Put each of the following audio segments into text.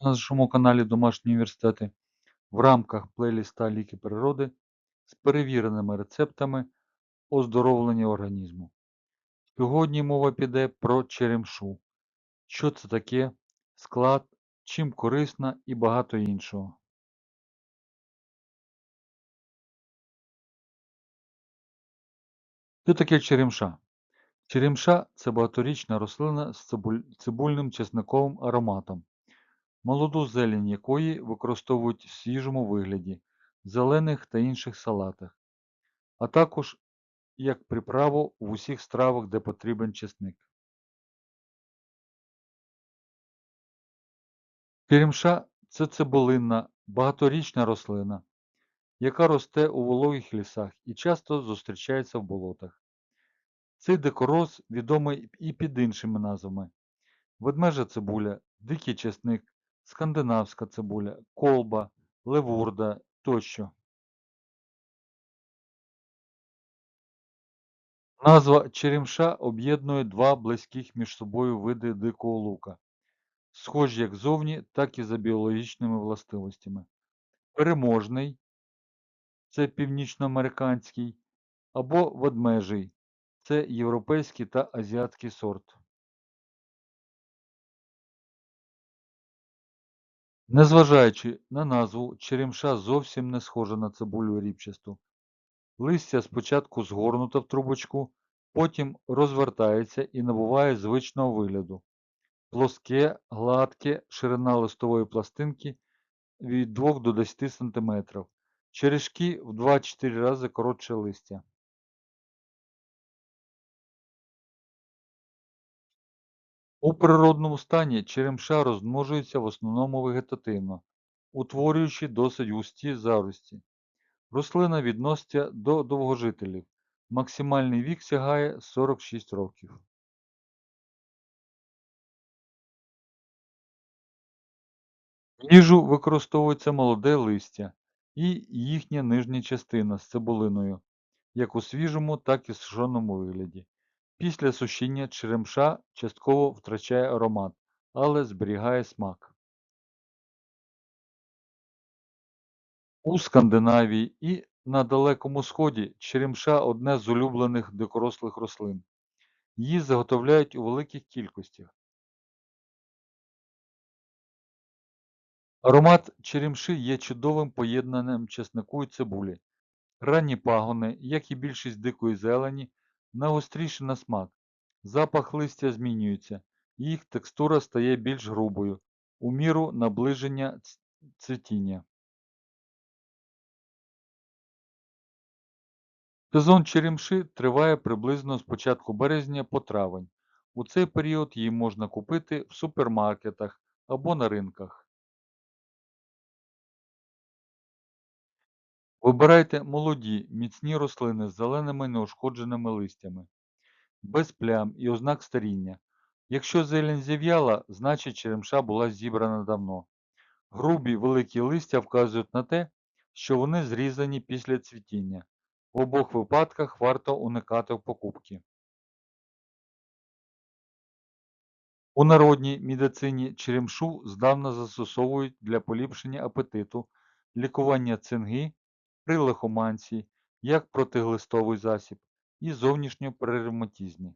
на нашому каналі Домашні університети в рамках плейліста Ліки природи з перевіреними рецептами оздоровлення організму. Сьогодні мова піде про черемшу. Що це таке, склад, чим корисна і багато іншого. Що таке черемша? Черемша це багаторічна рослина з цибульним чесниковим ароматом, молоду зелень якої використовують в свіжому вигляді, зелених та інших салатах, а також як приправу в усіх стравах, де потрібен чесник. Черемша це цибулинна, багаторічна рослина, яка росте у вологих лісах і часто зустрічається в болотах. Цей дикороз відомий і під іншими назвами: ведмежа цибуля, дикий чесник, скандинавська цибуля, колба, левурда тощо. Назва черемша об'єднує два близьких між собою види дикого лука, схожі як зовні, так і за біологічними властивостями. Переможний це північноамериканський, або ведмежий це європейський та азіатський сорт. Незважаючи на назву, черемша зовсім не схожа на цибулю ріпчасту. Листя спочатку згорнуто в трубочку, потім розвертається і набуває звичного вигляду. Плоске, гладке, ширина листової пластинки від 2 до 10 см. Черешки в 2-4 рази коротше листя. У природному стані черемша розмножується в основному вегетативно, утворюючи досить густі зарості. Рослина відноситься до довгожителів. Максимальний вік сягає 46 років. В їжу використовується молоде листя і їхня нижня частина з цибулиною, як у свіжому, так і сушеному вигляді. Після сушіння черемша частково втрачає аромат, але зберігає смак. У Скандинавії і на Далекому Сході черемша одне з улюблених дикорослих рослин. Її заготовляють у великих кількостях. Аромат черемши є чудовим поєднанням чеснику і цибулі. Ранні пагони, як і більшість дикої зелені, нагостріші на смак. Запах листя змінюється, їх текстура стає більш грубою, у міру наближення цвітіння. Сезон черемши триває приблизно з початку березня по травень. У цей період її можна купити в супермаркетах або на ринках. Вибирайте молоді, міцні рослини з зеленими неушкодженими листями, без плям і ознак старіння. Якщо зелень зів'яла, значить черемша була зібрана давно. Грубі великі листя вказують на те, що вони зрізані після цвітіння. В обох випадках варто уникати покупки. У народній медицині черемшу здавна застосовують для поліпшення апетиту, лікування цинги при лихоманці, як протиглистовий засіб і зовнішньо при ревматизмі.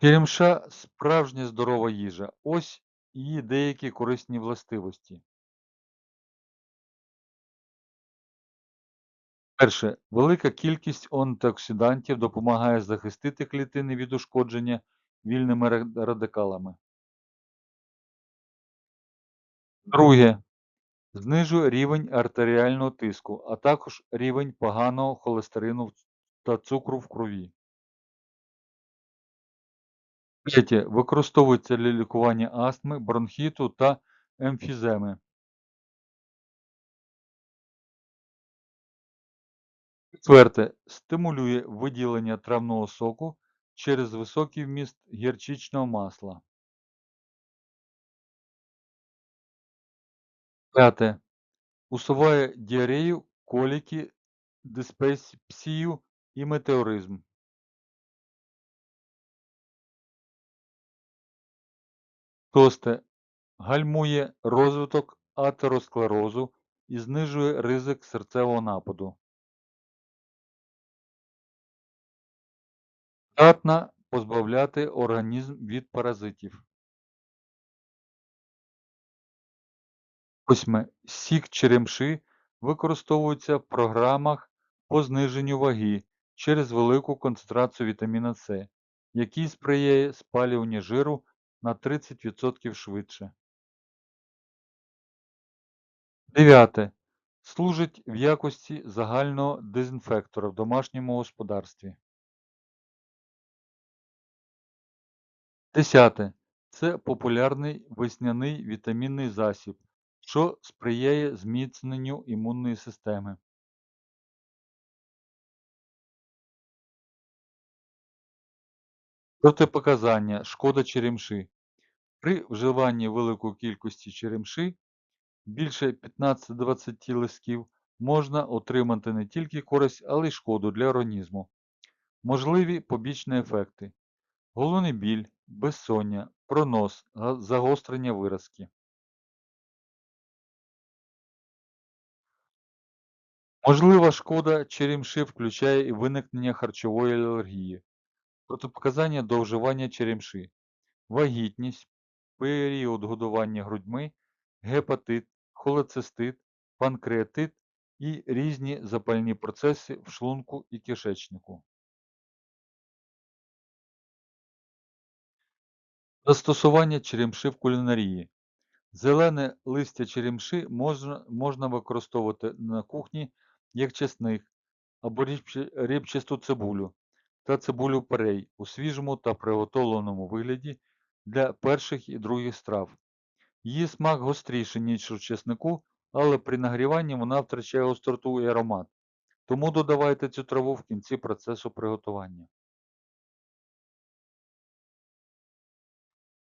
Черемша справжня здорова їжа. Ось її деякі корисні властивості. Перше. Велика кількість антиоксидантів допомагає захистити клітини від ушкодження вільними радикалами. Друге. Знижує рівень артеріального тиску, а також рівень поганого холестерину та цукру в крові. Третє. Використовується для лікування астми, бронхіту та емфіземи. Четверте. Стимулює виділення травного соку через високий вміст гірчичного масла. П'яте. Усуває діарею, коліки, диспепсію і метеоризм. Шосте. Гальмує розвиток атеросклерозу і знижує ризик серцевого нападу. Здатна позбавляти організм від паразитів. Восьме. Сік черемши використовується в програмах по зниженню ваги через велику концентрацію вітаміна С, який сприяє спалюванню жиру на 30% швидше. Дев'яте. Служить в якості загального дезінфектора в домашньому господарстві. Десяте. Це популярний весняний вітамінний засіб, що сприяє зміцненню імунної системи. Протипоказання шкода черемши. При вживанні великої кількості черемши більше 15-20 листків можна отримати не тільки користь, але й шкоду для організму. Можливі побічні ефекти. Головний біль, безсоння, пронос, загострення виразки. Можлива шкода черемши включає і виникнення харчової алергії. Протипоказання до вживання черемши. Вагітність, період годування грудьми, гепатит, холецистит, панкреатит і різні запальні процеси в шлунку і кишечнику. Застосування черемши в кулінарії. Зелене листя черемши можна, можна використовувати на кухні як чесник або рібчасту цибулю та цибулю перей у свіжому та приготовленому вигляді для перших і других страв. Її смак гостріший, ніж у чеснику, але при нагріванні вона втрачає гостроту і аромат. Тому додавайте цю траву в кінці процесу приготування.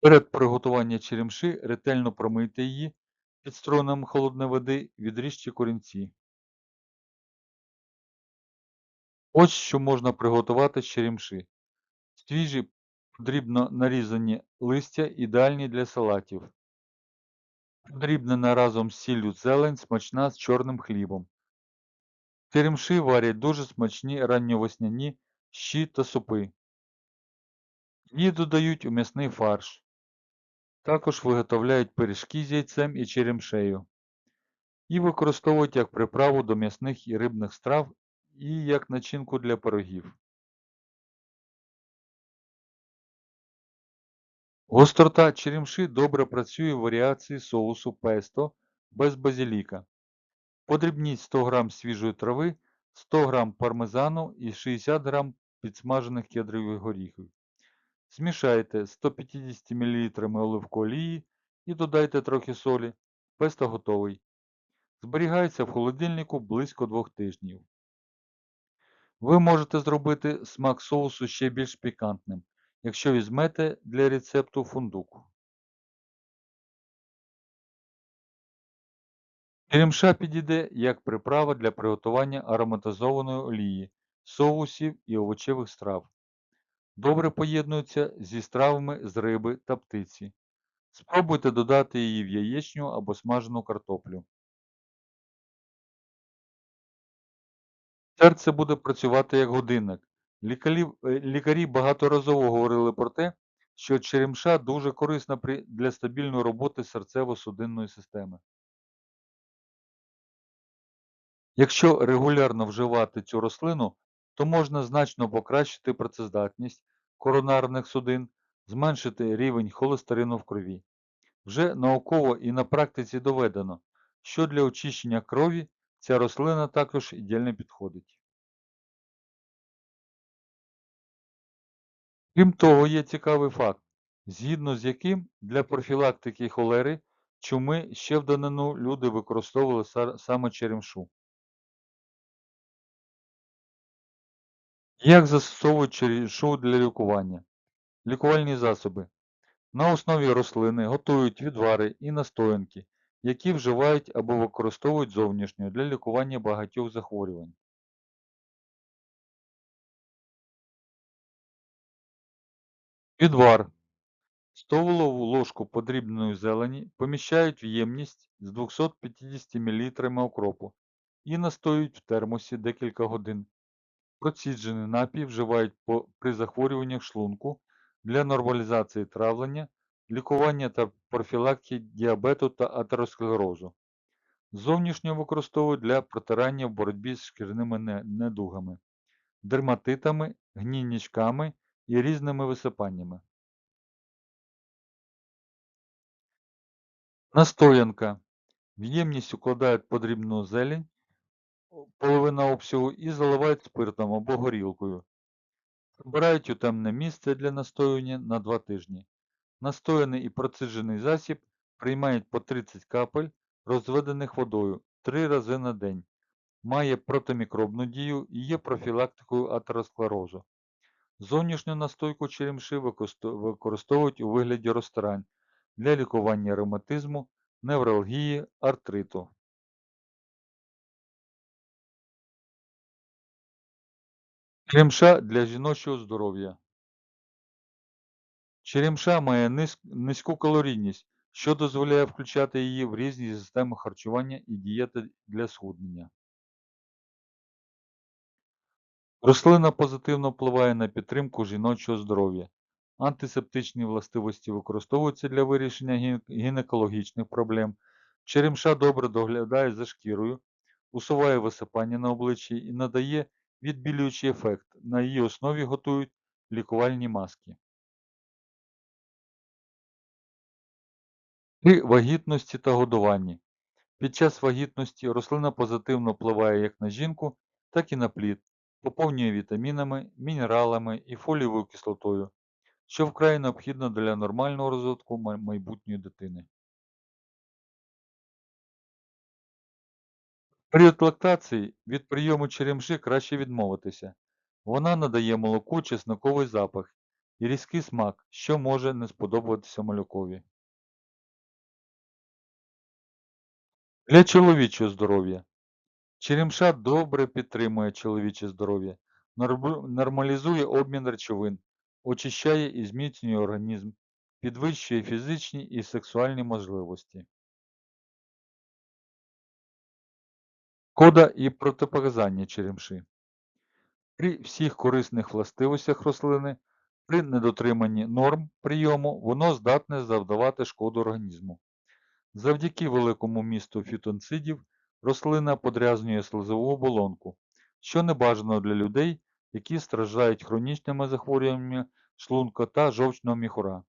Перед приготуванням черемши ретельно промийте її під струном холодної води, відріжте корінці. Ось що можна приготувати з черемши. Свіжі дрібно нарізані листя ідеальні для салатів. Подрібнена разом з сіллю зелень смачна з чорним хлібом. Черемши варять дуже смачні ранньовесняні щі та супи. Її додають у м'ясний фарш. Також виготовляють пиріжки з яйцем і черемшею. І використовують як приправу до м'ясних і рибних страв і як начинку для пирогів. Гострота черемши добре працює в варіації соусу песто без базиліка. Подрібніть 100 г свіжої трави, 100 г пармезану і 60 г підсмажених кедрових горіхів. Змішайте 150 мл оливкової олії і додайте трохи солі. Песто готовий. Зберігається в холодильнику близько 2 тижнів. Ви можете зробити смак соусу ще більш пікантним, якщо візьмете для рецепту фундук. Черемша підійде як приправа для приготування ароматизованої олії, соусів і овочевих страв. Добре поєднується зі стравами з риби та птиці. Спробуйте додати її в яєчню або смажену картоплю. Серце буде працювати як годинник. Лікарі, е, лікарі багаторазово говорили про те, що черемша дуже корисна для стабільної роботи серцево-судинної системи. Якщо регулярно вживати цю рослину, то можна значно покращити працездатність коронарних судин, зменшити рівень холестерину в крові. Вже науково і на практиці доведено, що для очищення крові ця рослина також ідеально підходить. Крім того, є цікавий факт, згідно з яким для профілактики холери чуми ще в данину люди використовували саме черемшу. Як застосовують черемшу для лікування? Лікувальні засоби. На основі рослини готують відвари і настоянки, які вживають або використовують зовнішньо для лікування багатьох захворювань. Відвар. Столову ложку подрібненої зелені поміщають в ємність з 250 мл окропу і настоюють в термосі декілька годин. Проціджений напій вживають при захворюваннях шлунку для нормалізації травлення, лікування та профілактики діабету та атеросклерозу. Зовнішньо використовують для протирання в боротьбі з шкірними недугами, дерматитами, гнійничками і різними висипаннями. Настоянка. В ємність укладають подрібну зелень, половина обсягу і заливають спиртом або горілкою. Прибирають у темне місце для настоювання на 2 тижні. Настояний і проциджений засіб приймають по 30 капель, розведених водою 3 рази на день. Має протимікробну дію і є профілактикою атеросклерозу. Зовнішню настойку черемши використовують у вигляді розтирань для лікування ревматизму, невралгії, артриту. Черемша для жіночого здоров'я. Черемша має низьку калорійність, що дозволяє включати її в різні системи харчування і дієти для схуднення. Рослина позитивно впливає на підтримку жіночого здоров'я. Антисептичні властивості використовуються для вирішення гінекологічних проблем. Черемша добре доглядає за шкірою, усуває висипання на обличчі і надає відбілюючий ефект. На її основі готують лікувальні маски. При вагітності та годуванні. Під час вагітності рослина позитивно впливає як на жінку, так і на плід, поповнює вітамінами, мінералами і фолієвою кислотою, що вкрай необхідно для нормального розвитку майбутньої дитини. Період лактації від прийому черемши краще відмовитися. Вона надає молоку чесноковий запах і різкий смак, що може не сподобатися малюкові. Для чоловічого здоров'я. Черемша добре підтримує чоловіче здоров'я, нормалізує обмін речовин, очищає і зміцнює організм, підвищує фізичні і сексуальні можливості. Кода і протипоказання черемши. При всіх корисних властивостях рослини, при недотриманні норм прийому, воно здатне завдавати шкоду організму. Завдяки великому місту фітонцидів рослина подрязнює слизову оболонку, що небажано для людей, які страждають хронічними захворюваннями шлунка та жовчного міхура.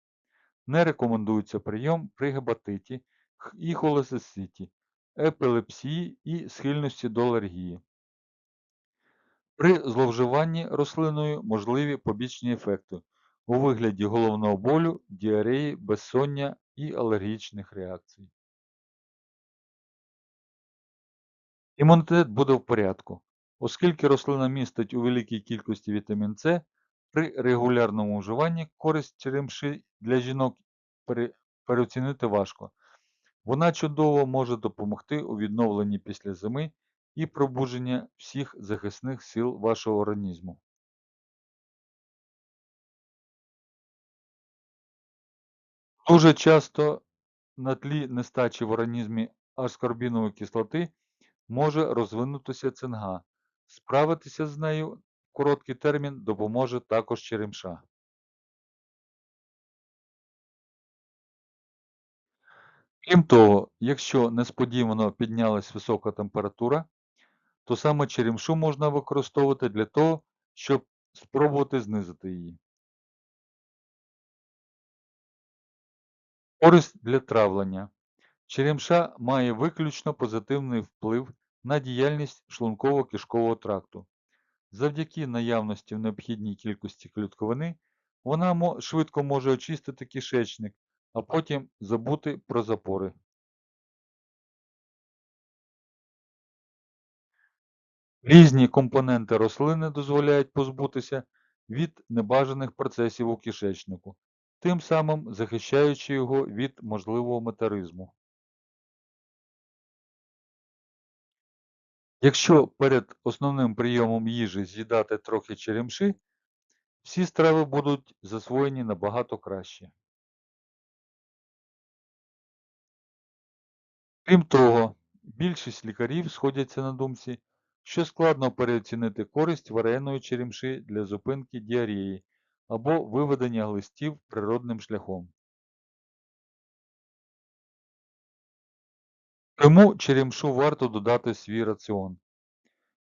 Не рекомендується прийом при гепатиті і холециститі, епілепсії і схильності до алергії. При зловживанні рослиною можливі побічні ефекти у вигляді головного болю, діареї, безсоння і алергічних реакцій. Імунітет буде в порядку, оскільки рослина містить у великій кількості вітамін С, при регулярному вживанні користь черемши для жінок переоцінити важко. Вона чудово може допомогти у відновленні після зими і пробудження всіх захисних сил вашого організму. Дуже часто на тлі нестачі в організмі аскорбінової кислоти може розвинутися цинга. Справитися з нею в короткий термін допоможе також черемша. Крім того, якщо несподівано піднялась висока температура, то саме черемшу можна використовувати для того, щоб спробувати знизити її. Користь для травлення. Черемша має виключно позитивний вплив на діяльність шлунково-кишкового тракту. Завдяки наявності в необхідній кількості клітковини вона швидко може очистити кишечник, а потім забути про запори. Різні компоненти рослини дозволяють позбутися від небажаних процесів у кишечнику, тим самим захищаючи його від можливого метаризму. Якщо перед основним прийомом їжі з'їдати трохи черемши, всі страви будуть засвоєні набагато краще. Крім того, більшість лікарів сходяться на думці, що складно переоцінити користь вареної черемши для зупинки діареї або виведення глистів природним шляхом. Тому черемшу варто додати свій раціон.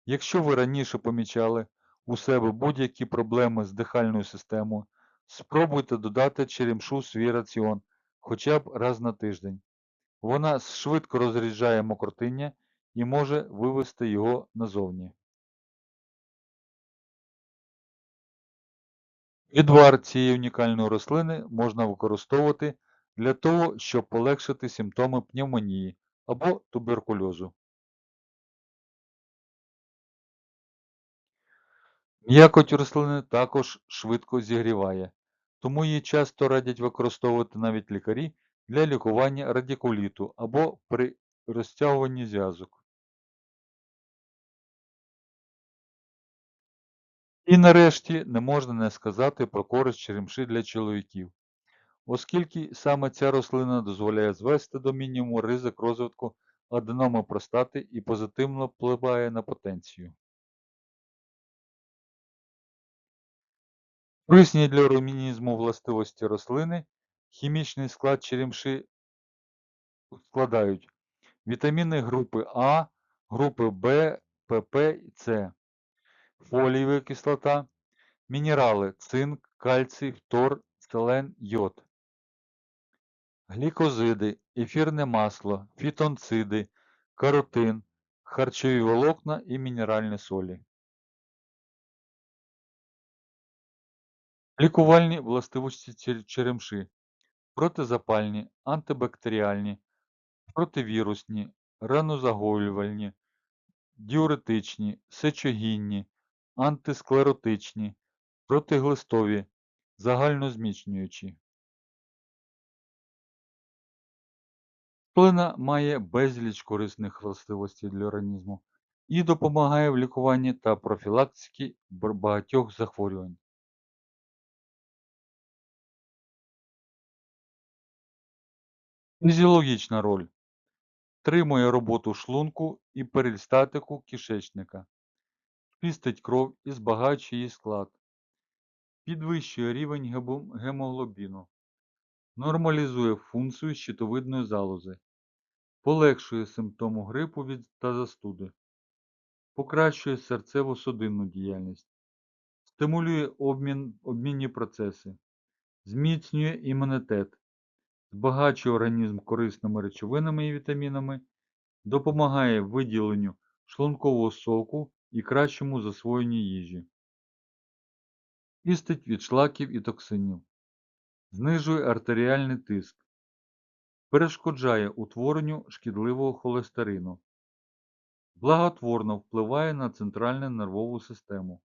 Якщо ви раніше помічали у себе будь-які проблеми з дихальною системою, спробуйте додати черемшу свій раціон хоча б раз на тиждень. Вона швидко розряджає мокротиння і може вивести його назовні. Відвар цієї унікальної рослини можна використовувати для того, щоб полегшити симптоми пневмонії або туберкульозу. М'якоть рослини також швидко зігріває, тому її часто радять використовувати навіть лікарі для лікування радикуліту або при розтягуванні зв'язок. І нарешті не можна не сказати про користь черемши для чоловіків, оскільки саме ця рослина дозволяє звести до мінімуму ризик розвитку аденоми простати і позитивно впливає на потенцію. Корисні для організму властивості рослини хімічний склад черемши складають вітаміни групи А, групи В, ПП і С, фолієва кислота, мінерали цинк, кальцій, фтор, селен, йод, глікозиди, ефірне масло, фітонциди, каротин, харчові волокна і мінеральні солі. Лікувальні властивості черемши. Протизапальні, антибактеріальні, противірусні, ранозагоювальні, діуретичні, сечогінні, антисклеротичні, протиглистові, загальнозміцнюючі. Рослина має безліч корисних властивостей для організму і допомагає в лікуванні та профілактиці багатьох захворювань. Фізіологічна роль. Стримує роботу шлунку і перистатику кишечника, чистить кров і збагачує її склад, підвищує рівень гемоглобіну, нормалізує функцію щитовидної залози, полегшує симптоми грипу від та застуди, покращує серцево-судинну діяльність, стимулює обмін, обмінні процеси, зміцнює імунітет, збагачує організм корисними речовинами і вітамінами, допомагає виділенню шлункового соку і кращому засвоєнню їжі, чистить від шлаків і токсинів, знижує артеріальний тиск, перешкоджає утворенню шкідливого холестерину, благотворно впливає на центральну нервову систему,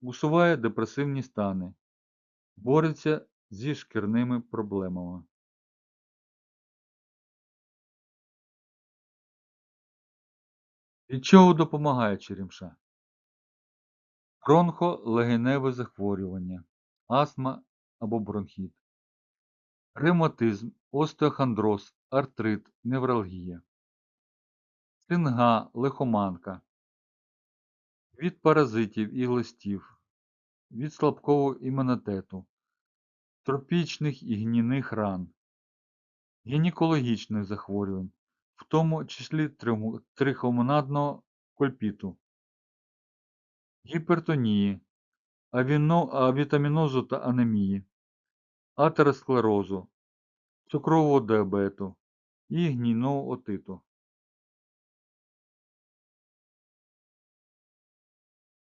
усуває депресивні стани, бореться зі шкірними проблемами. Від чого допомагає черемша? Бронхолегеневе захворювання, астма або бронхіт, ревматизм, остеохондроз, артрит, невралгія, цинга, лихоманка, від паразитів і глистів, від слабкого імунітету, тропічних і гнійних ран, гінекологічних захворювань, в тому числі трихомонадного кольпіту, гіпертонії, авітамінозу та анемії, атеросклерозу, цукрового діабету і гнійного отиту.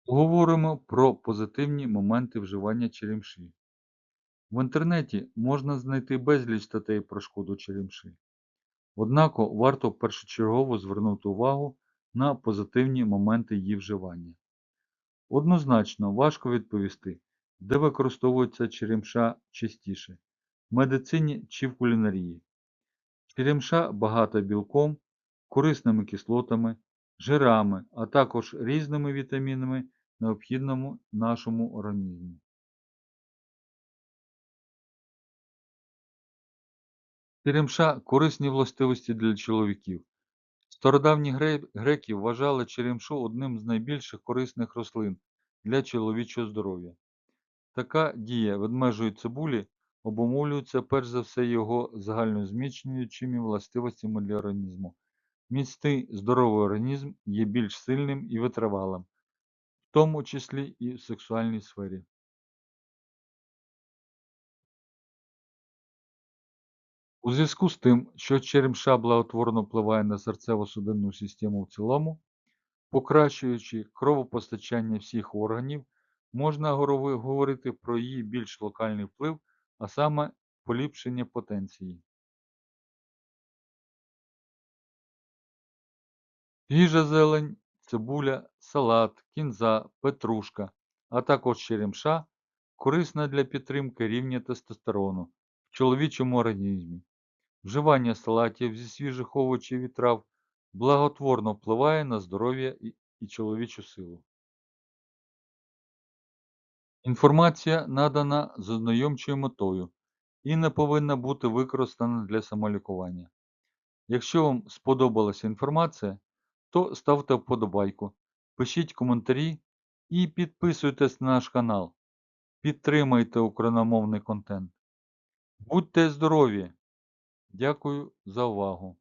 Говоримо про позитивні моменти вживання черемші. В інтернеті можна знайти безліч статей про шкоду черемши. Однак варто першочергово звернути увагу на позитивні моменти її вживання. Однозначно важко відповісти, де використовується черемша частіше – в медицині чи в кулінарії. Черемша багата білком, корисними кислотами, жирами, а також різними вітамінами, необхідними нашому організму. Черемша – корисні властивості для чоловіків. Стародавні греки вважали черемшу одним з найбільших корисних рослин для чоловічого здоров'я. Така дія ведмежої цибулі обумовлюється перш за все його загальнозміцнюючими властивостями для організму. Міцний здоровий організм є більш сильним і витривалим, в тому числі і в сексуальній сфері. У зв'язку з тим, що черемша благотворно впливає на серцево-судинну систему в цілому, покращуючи кровопостачання всіх органів, можна говорити про її більш локальний вплив, а саме поліпшення потенції. Свіжа зелень, цибуля, салат, кінза, петрушка, а також черемша корисна для підтримки рівня тестостерону в чоловічому організмі. Вживання салатів зі свіжих овочів і трав благотворно впливає на здоров'я і, чоловічу силу. Інформація надана з ознайомчою метою і не повинна бути використана для самолікування. Якщо вам сподобалася інформація, то ставте вподобайку, пишіть коментарі і підписуйтесь на наш канал. Підтримайте україномовний контент. Будьте здорові! Дякую за увагу!